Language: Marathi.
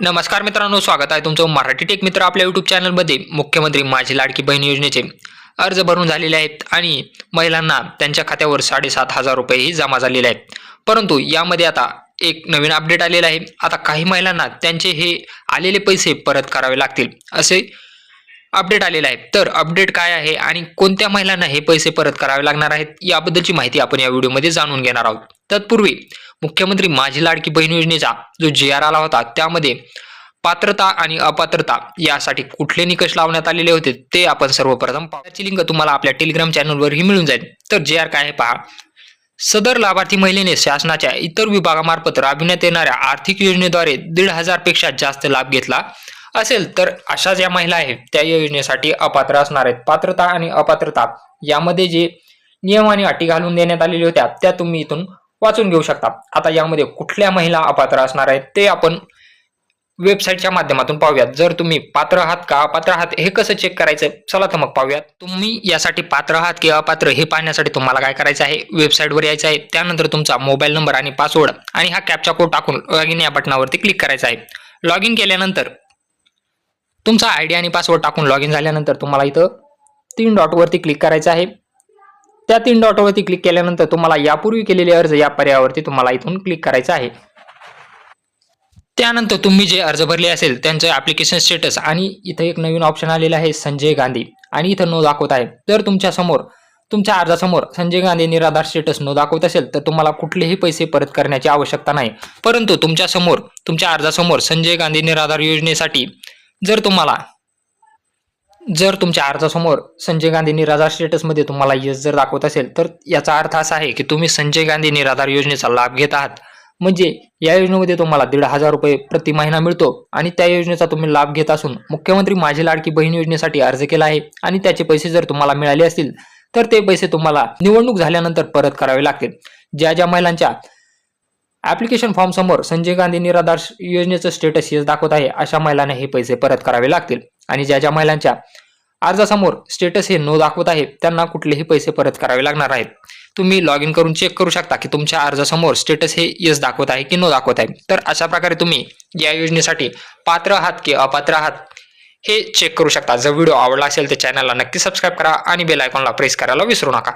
नमस्कार मित्रांनो स्वागत आहे तुमचं मराठी टेक मित्र आपल्या यूट्यूब चॅनलमध्ये. मुख्यमंत्री माझी लाडकी बहीण योजनेचे अर्ज भरून झालेले आहेत आणि महिलांना त्यांच्या खात्यावर साडेसात हजार रुपयेही जमा झालेले आहेत. परंतु यामध्ये आता एक नवीन अपडेट आलेला आहे. आता काही महिलांना त्यांचे हे आलेले पैसे परत करावे लागतील असे अपडेट आलेलं आहे तर अपडेट काय आहे आणि कोणत्या महिलांना हे पैसे परत करावे लागणार आहेत याबद्दलची माहिती आपण या व्हिडिओमध्ये जाणून घेणार आहोत. तत्पूर्वी मुख्यमंत्री माझी लाडकी बहीण योजनेचा जो जे आर आला होता त्यामध्ये पात्रता आणि अपात्रता यासाठी कुठले निकष लावण्यात आलेले होते ते आपण सर्वप्रथम पाहण्याची लिंक तुम्हाला आपल्या टेलिग्राम चॅनलवरही मिळून जाईल. तर जे आर काय आहे पहा. सदर लाभार्थी महिलेने शासनाच्या इतर विभागामार्फत राबविण्यात येणाऱ्या आर्थिक योजनेद्वारे दीड हजारपेक्षा जास्त लाभ घेतला असेल तर अशा ज्या महिला आहेत त्या योजनेसाठी अपात्र असणार आहेत. पात्रता आणि अपात्रता यामध्ये जे नियम आणि अटी घालून देण्यात आलेल्या होत्या त्या तुम्ही इथून वाचून घेऊ शकता. आता यामध्ये कुठल्या महिला अपात्र असणार आहेत ते आपण वेबसाईटच्या माध्यमातून पाहूयात. जर तुम्ही पात्र आहात का अपात्र आहात हे कसं चेक करायचं? चला तर मग पाहूयात. तुम्ही यासाठी पात्र आहात की अपात्र हे पाहण्यासाठी तुम्हाला काय करायचं आहे? वेबसाईटवर यायचं आहे. त्यानंतर तुमचा मोबाईल नंबर आणि पासवर्ड आणि हा कॅपचा कोड टाकून लॉग इन या बटनावरती क्लिक करायचं आहे. लॉग इन केल्यानंतर तुमचा आयडी आणि पासवर्ड टाकून लॉग इन झाल्यानंतर तुम्हाला इथं तीन डॉटवरती क्लिक करायचं आहे. त्या तीन डॉटवरती क्लिक केल्यानंतर तुम्हाला यापूर्वी केलेले अर्ज या पर्यायावरती तुम्हाला इथून क्लिक करायचा आहे. त्यानंतर तुम्ही जे अर्ज भरले असेल त्यांचं ऍप्लिकेशन स्टेटस आणि इथं एक नवीन ऑप्शन आलेलं आहे संजय गांधी. आणि इथं नो दाखवत आहे. तर तुमच्यासमोर तुमच्या अर्जासमोर संजय गांधी निराधार स्टेटस नो दाखवत असेल तर तुम्हाला कुठलेही पैसे परत करण्याची आवश्यकता नाही. परंतु तुमच्यासमोर तुमच्या अर्जासमोर संजय गांधी निराधार योजनेसाठी जर तुम्हाला जर तुमच्या अर्जासमोर संजय गांधी निराधार स्टेटसमध्ये तुम्हाला यस जर दाखवत असेल तर याचा अर्थ असा आहे की तुम्ही संजय गांधी निराधार योजनेचा लाभ घेत आहात. म्हणजे या योजनेमध्ये तुम्हाला दीड हजार रुपये प्रति महिना मिळतो आणि त्या योजनेचा तुम्ही लाभ घेत असून मुख्यमंत्री माझी लाडकी बहीण योजनेसाठी अर्ज केला आहे आणि त्याचे पैसे जर तुम्हाला मिळाले असतील तर ते पैसे तुम्हाला निवडणूक झाल्यानंतर परत करावे लागतील. ज्या ज्या महिलांच्या ऍप्लिकेशन फॉर्म समोर संजय गांधी निराधार योजनेचं स्टेटस यस दाखवत आहे अशा महिलांना हे पैसे परत करावे लागतील. आणि ज्या ज्या महिलांच्या अर्जासमोर स्टेटस हे नो दाखवत आहे त्यांना कुठलेही पैसे परत करावे लागणार आहेत. तुम्ही लॉग इन करून चेक करू शकता की तुमच्या अर्जासमोर स्टेटस हे यस दाखवत आहे की नो दाखवत आहे. तर अशा प्रकारे तुम्ही या योजनेसाठी पात्र आहात की अपात्र आहात हे चेक करू शकता. जर व्हिडिओ आवडला असेल तर चॅनलला नक्की सबस्क्राईब करा आणि बेल आयकॉनला प्रेस करायला विसरू नका.